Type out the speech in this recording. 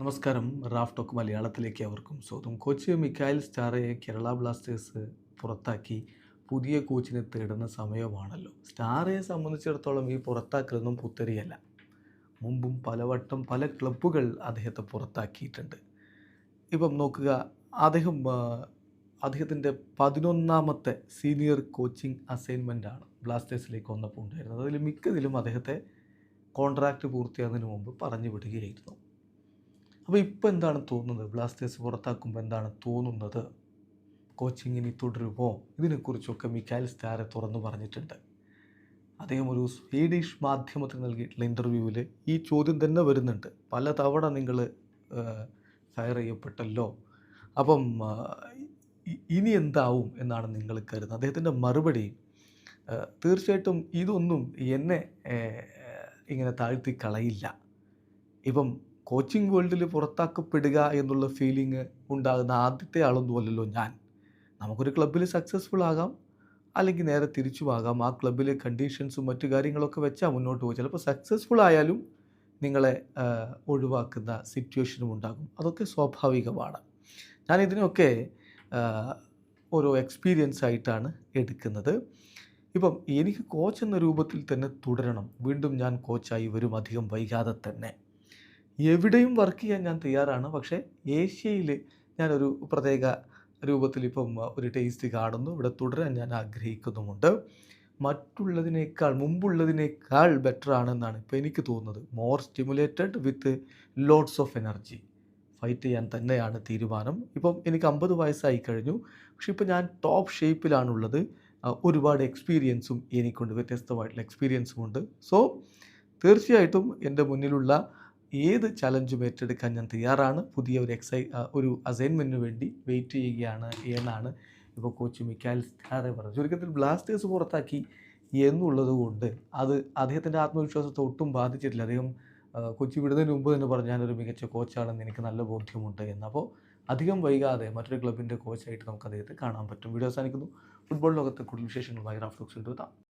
നമസ്കാരം. Raf talk മലയാളത്തിലേക്ക് അവർക്കും സ്വാഗതം. കോച്ച് മിക്കായൽ സ്റ്റാറയെ കേരള ബ്ലാസ്റ്റേഴ്സ് പുറത്താക്കി. പുതിയ കോച്ചിനെ തേടുന്ന സമയമാണല്ലോ. സ്റ്റാറയെ സംബന്ധിച്ചിടത്തോളം ഈ പുറത്താക്കലൊന്നും പുത്തരിയല്ല. മുമ്പും പലവട്ടം പല ക്ലബ്ബുകൾ അദ്ദേഹത്തെ പുറത്താക്കിയിട്ടുണ്ട്. ഇപ്പം നോക്കുക അദ്ദേഹം അദ്ദേഹത്തിന്റെ പതിനൊന്നാമത്തെ സീനിയർ കോച്ചിങ് അസൈൻമെന്റാണ് ബ്ലാസ്റ്റേഴ്സിലേക്ക് വന്നപ്പോൾ ഉണ്ടായിരുന്നത്. അതിൽ മിക്കതിലും അദ്ദേഹത്തെ കോൺട്രാക്റ്റ് പൂർത്തിയാകുന്നതിന് മുമ്പ് പറഞ്ഞു വിടുകയായിരുന്നു. അപ്പോൾ ഇപ്പോൾ എന്താണ് തോന്നുന്നത്? ബ്ലാസ്റ്റേഴ്സ് പുറത്താക്കുമ്പോൾ എന്താണ് തോന്നുന്നത്? കോച്ചിങ് ഇനി തുടരുമോ? ഇതിനെക്കുറിച്ചൊക്കെ മിക്കാൽ സ്റ്റാറെ തുറന്നു പറഞ്ഞിട്ടുണ്ട്. അദ്ദേഹം ഒരു സ്വീഡിഷ് മാധ്യമത്തിന് നൽകിയിട്ടുള്ള ഇന്റർവ്യൂവിൽ ഈ ചോദ്യം തന്നെ വരുന്നുണ്ട്. പലതവണ നിങ്ങൾ ഫയർ ചെയ്യപ്പെട്ടല്ലോ. അപ്പം ഇനി എന്താവും എന്നാണ് നിങ്ങൾ കരുതുന്നത്? അദ്ദേഹത്തിന്റെ മറുപടി തീർച്ചയായിട്ടും ഇതൊന്നും എന്നെ ഇങ്ങനെ താഴ്ത്തി കളയില്ല. ഇപ്പം കോച്ചിങ് വേൾഡിൽ പുറത്താക്കപ്പെടുക എന്നുള്ള ഫീലിംഗ് ഉണ്ടാകുന്ന ആദ്യത്തെ ആളൊന്നുമല്ലല്ലോ ഞാൻ. നമുക്കൊരു ക്ലബ്ബിൽ സക്സസ്ഫുൾ ആകാം അല്ലെങ്കിൽ നേരെ തിരിച്ചുമാകാം ആ ക്ലബ്ബിലെ കണ്ടീഷൻസും മറ്റു കാര്യങ്ങളൊക്കെ വെച്ചാൽ മുന്നോട്ട് പോകും ചിലപ്പോൾ സക്സസ്ഫുൾ ആയാലും നിങ്ങളെ ഒഴിവാക്കുന്ന സിറ്റുവേഷനും ഉണ്ടാകും. അതൊക്കെ സ്വാഭാവികമാണ്. ഞാൻ ഇതിനൊക്കെ ഓരോ എക്സ്പീരിയൻസ് ആയിട്ടാണ് എടുക്കുന്നത്. ഇപ്പം എനിക്ക് കോച്ച് എന്ന രൂപത്തിൽ തന്നെ തുടരണം. വീണ്ടും ഞാൻ കോച്ചായി വരും അധികം വൈകാതെ തന്നെ. എവിടെയും വർക്ക് ചെയ്യാൻ ഞാൻ തയ്യാറാണ്. പക്ഷേ ഏഷ്യയിൽ ഞാനൊരു പ്രത്യേക രൂപത്തിൽ ഇപ്പം ഒരു ടേസ്റ്റ് കാണുന്നു. ഇവിടെ തുടരാൻ ഞാൻ ആഗ്രഹിക്കുന്നുമുണ്ട്. മറ്റുള്ളതിനേക്കാൾ മുമ്പുള്ളതിനേക്കാൾ ബെറ്റർ ആണെന്നാണ് ഇപ്പോൾ എനിക്ക് തോന്നുന്നത്. More stimulated with loads of energy fight ചെയ്യാൻ തന്നെയാണ് തീരുമാനം. ഇപ്പം എനിക്ക് അമ്പത് വയസ്സായി കഴിഞ്ഞു. പക്ഷേ ഇപ്പോൾ ഞാൻ ടോപ്പ് ഷേപ്പിലാണുള്ളത് ഒരുപാട് എക്സ്പീരിയൻസും എനിക്കുണ്ട്. വ്യത്യസ്തമായിട്ടുള്ള എക്സ്പീരിയൻസും ഉണ്ട്. സോ തീർച്ചയായിട്ടും എന്റെ മുന്നിലുള്ള ഏത് ചലഞ്ചും ഏറ്റെടുക്കാൻ ഞാൻ തയ്യാറാണ്? പുതിയ ഒരു എക്സൈ ഒരു അസൈൻമെന്റിന് വേണ്ടി വെയിറ്റ് ചെയ്യുകയാണ് എന്നാണ് ഇപ്പോൾ കോച്ച് മിക്കാൽ സ്റ്റാറെ പറഞ്ഞത്. ചുരുക്കത്തിൽ ബ്ലാസ്റ്റേഴ്സ് പുറത്താക്കി എന്നുള്ളത് കൊണ്ട് അത് അദ്ദേഹത്തിന്റെ ആത്മവിശ്വാസത്തെ ഒട്ടും ബാധിച്ചിട്ടില്ല. അദ്ദേഹം കൊച്ചി വിടുന്നതിന് മുമ്പ് തന്നെ പറഞ്ഞു ഞാനൊരു മികച്ച കോച്ചാണെന്ന് എനിക്ക് നല്ല ബോധ്യമുണ്ട് എന്ന്. അപ്പോൾ അധികം വൈകാതെ മറ്റൊരു ക്ലബിന്റെ കോച്ചായിട്ട് നമുക്ക് അദ്ദേഹത്തെ കാണാൻ പറ്റും. വീഡിയോ അവസാനിക്കുന്നു. ഫുട്ബോൾ ലോകത്തെ കൂടുതൽ വിശേഷങ്ങളുമായി റാഫ് ടോക്സ് എത്താം